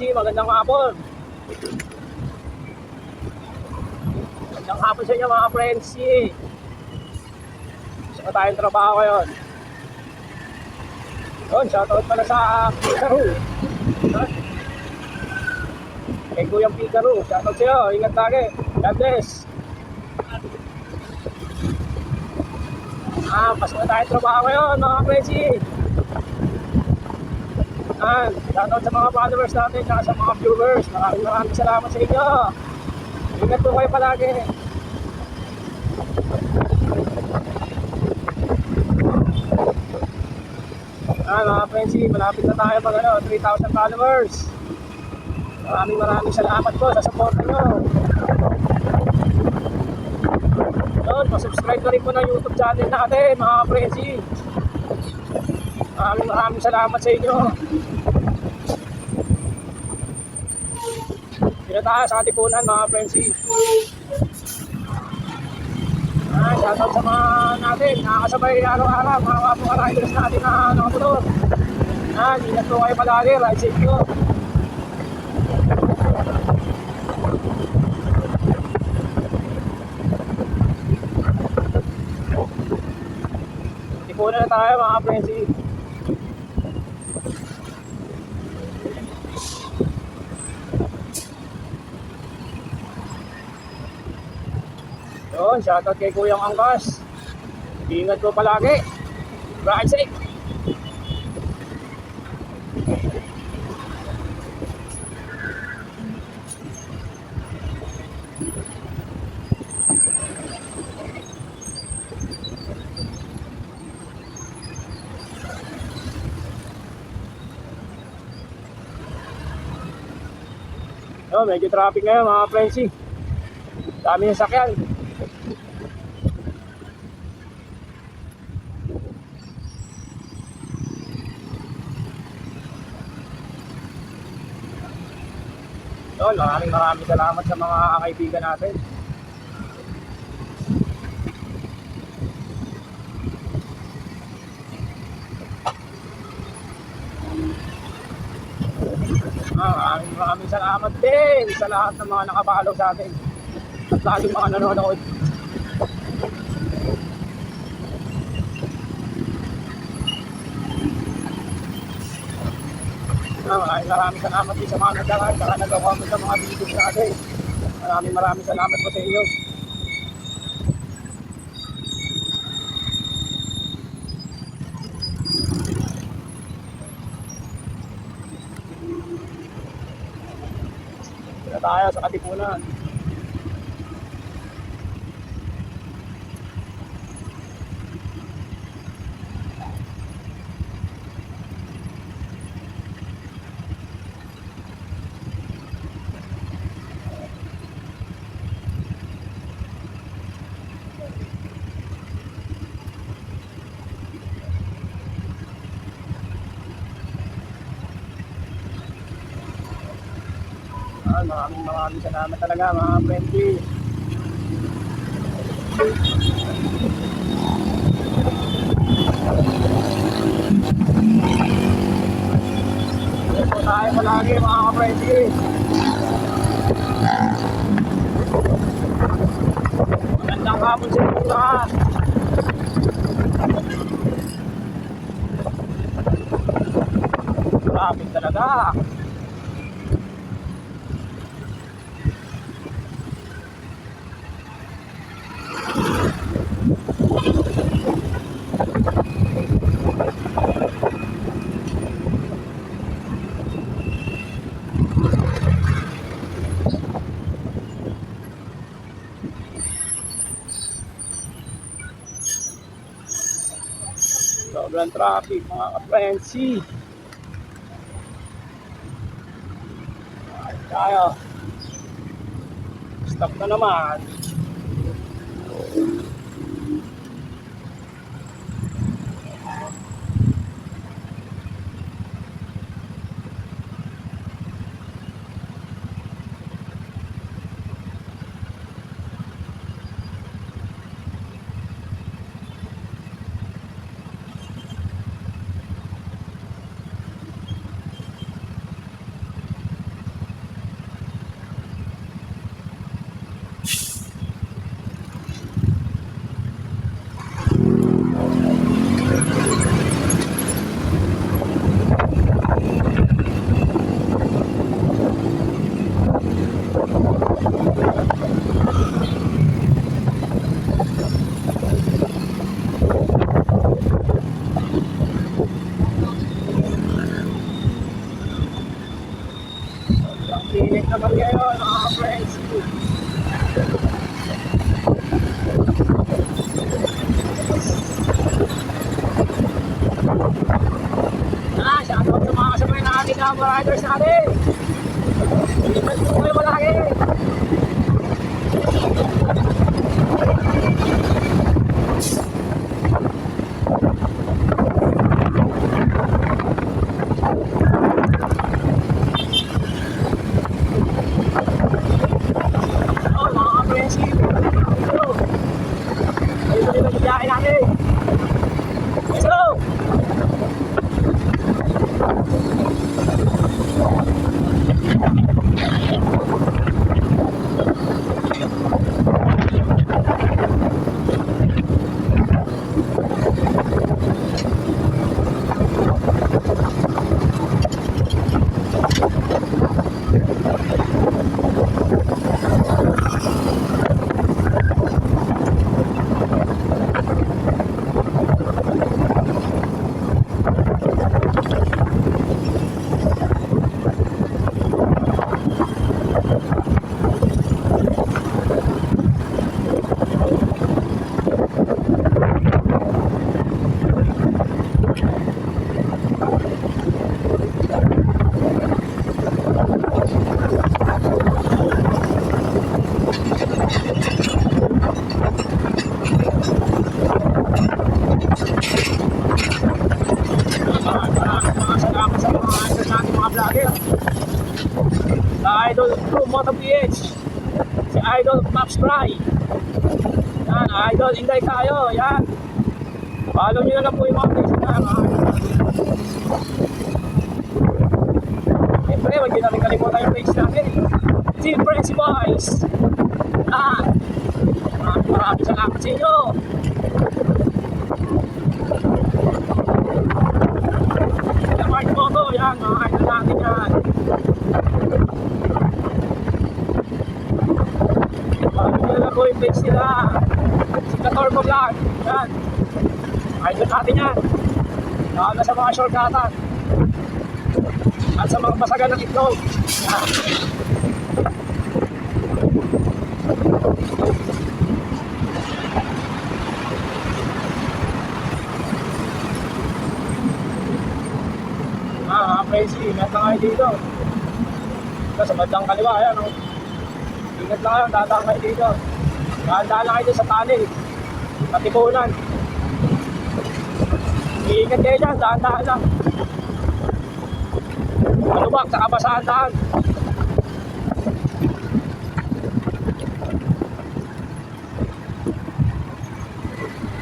Frenzy, magandang hapon. Magandang hapon sa inyo mga Frenzy. Gusto ko tayong trabaho ngayon. Yun, shoutout pala sa Picaro. Kay Kuyang Picaro, shoutout sa'yo. Ingat lagi. God bless. Ah, pas na tayo trabaho ngayon mga Frenzy. Yan, shoutout sa mga followers natin at sa mga viewers. Maraming maraming salamat sa inyo. Ingat po kayo palagi. Yan mga friendsi, malapit na tayo mag ano, 3,000 followers. Maraming maraming salamat po sa support nyo. Yun, pasubscribe na rin po ng YouTube channel natin mga friendsi. Maraming maraming salamat sa inyo. Tayo sa katipunan mga friendsi. Ah, shoutout sa mga natin, nakakasabay araw-araw, mga kapwa riders natin na nakamotor. Ah, ingat po kayo palagi, ride safe po. Tipunan na tayo mga friendsi. Yun, shoutout kay Kuyang Angkas. Ingat ko palagi. Ride safe. Oh, medyo traffic ngayon mga friendsi. Dami ng sakyan. Yun, maraming maraming salamat sa mga kaibigan natin. Ah, maraming maraming salamat din sa lahat ng mga nakapalo sa atin. At lalo mga nanonood. Maraming maraming salamat din sa mga nagdaraan saka nagawa mo sa mga videos natin. Maraming maraming salamat po sa inyo. Dito tayo sa Katipunan. Ah, maraming maraming salamat talaga mga friendly. Ito tayo palagi mga friendly. Magandang hapon sa inyo lahat. Traffic talaga. Sobrang traffic mga ka-frenzy. Ay, tayo. Stop na naman. Naman ngayon, mga friends. Ah, shoutout sa mga kasabay natin na mga riders natin. Ingat po kayo malaki. Oh, mga kaprensive. Ito. Ayun din ang biyahe natin. Let's go! Mga salamat sa mga riders natin, mga vlogger. Sa True Moto PH. Si Idol Maps Fry. Yan, Idol Inday tayo. Yan. Follow nyo na lang po yung mga page na. idol. Siyempre, huwag nyo namin kalimutan yung page natin. Team Frenzy Boys. Yan. Maraming salamat sa inyo. Sa Mark Moto, yan, mga idol natin yan. Follow nyo na lang po yung page nila. Si Katorbo Vlog. Yan. Natin yan. Lalo sa mga shortcutan. At sa mga basagan ng itlog. Ah, crazy. Ingat lang dito. Ito, sa bandang kaliwa, ayan. Oh. Ingat lang kayo, dadaan kayo dito. Dahan-dahan lang kayo sa tunnel. Katipunan. Iingat kayo dyan, dahan-dahan lang. Malubak, saka basahan daan.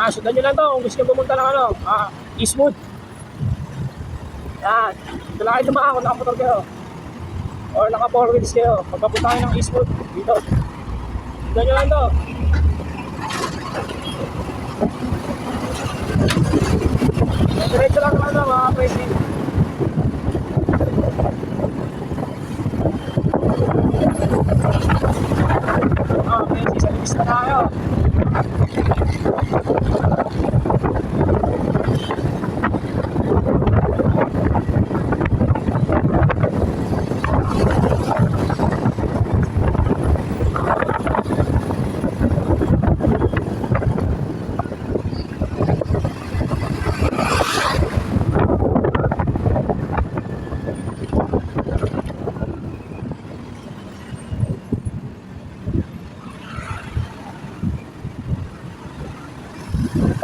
Ah, sundan nyo lang to kung gusto nyo pumunta ng ano, ah, Eastwood. Yan. Ito lang kayo dumaan kung nakamotor kayo. Or naka four wheels kayo. Pagpapunta kayo ng Eastwood, dito. Sundan nyo lang to. Diretso lang to, mga presi. Ah, presi, sa libis na tayo.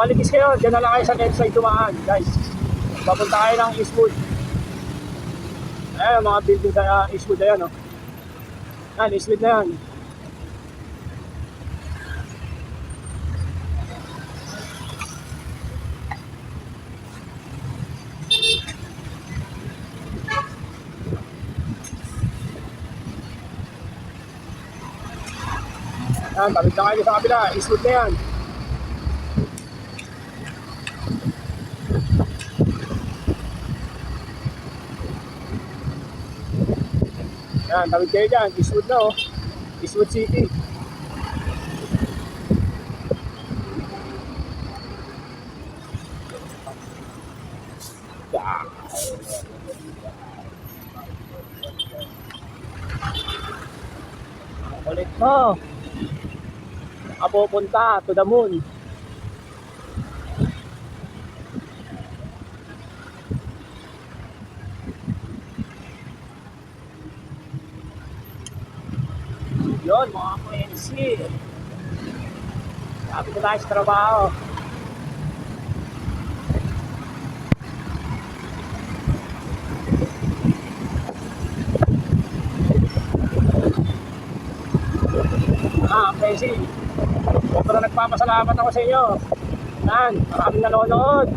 Paligis kayo, dyan na lang kayo sa left side tumaan, guys. Papunta kayo ng Eastwood. Ayan, mga building sa Eastwood na yan, oh. Yan, Eastwood na yan. Yan, tawid na kayo sa kabila, Eastwood na yan. Yan, tawid kayo dyan. Eastwood na oh. Eastwood City. Ulit mo. Nakapupunta to the moon. Yun, mga kwensi. Sabi ko tayo sa trabaho. Ah, kwensi. Sobrang nagpapasalamat ako sa inyo. Yan, maraming nanonood.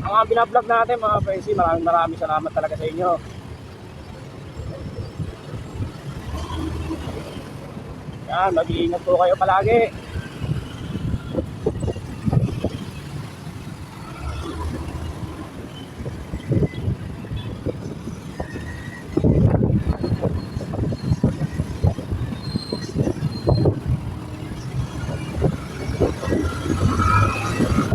Ang mga binablog natin, mga kwensi, maraming maraming salamat talaga sa inyo. Yan, mag-iingat po kayo palagi. Ah, Pwesi,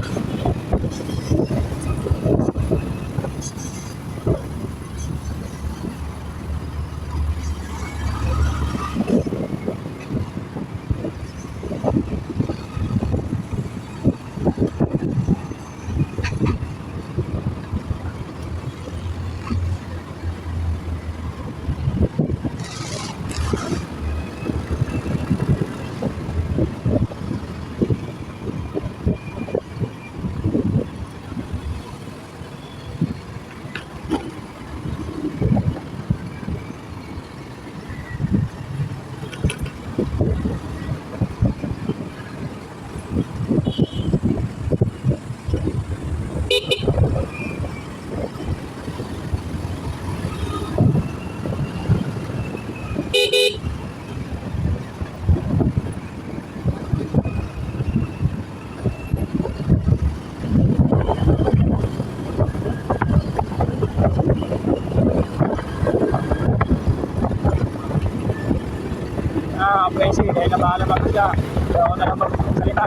dahil na bahala mag-isa. Kaya ako na lang magsalita.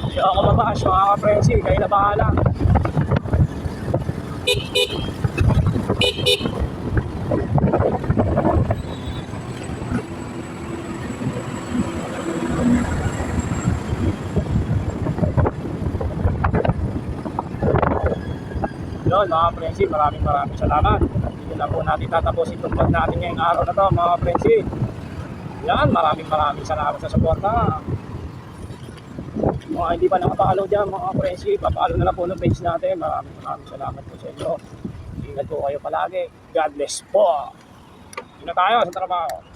Hindi mabakas, mga ka-Pwesi, kayo na bahala. Yun, mga Prensi, maraming maraming salamat. Dito na po natin tatapusin itong vlog natin ngayong araw na to, mga Prensi. Yan, maraming maraming salamat sa suporta. Mga hindi pa nakapalo dyan, mga Prensi, papalo na lang po ng page natin. Maraming maraming salamat po sa inyo. Ingat po kayo palagi. God bless po. Yun na tayo sa trabaho.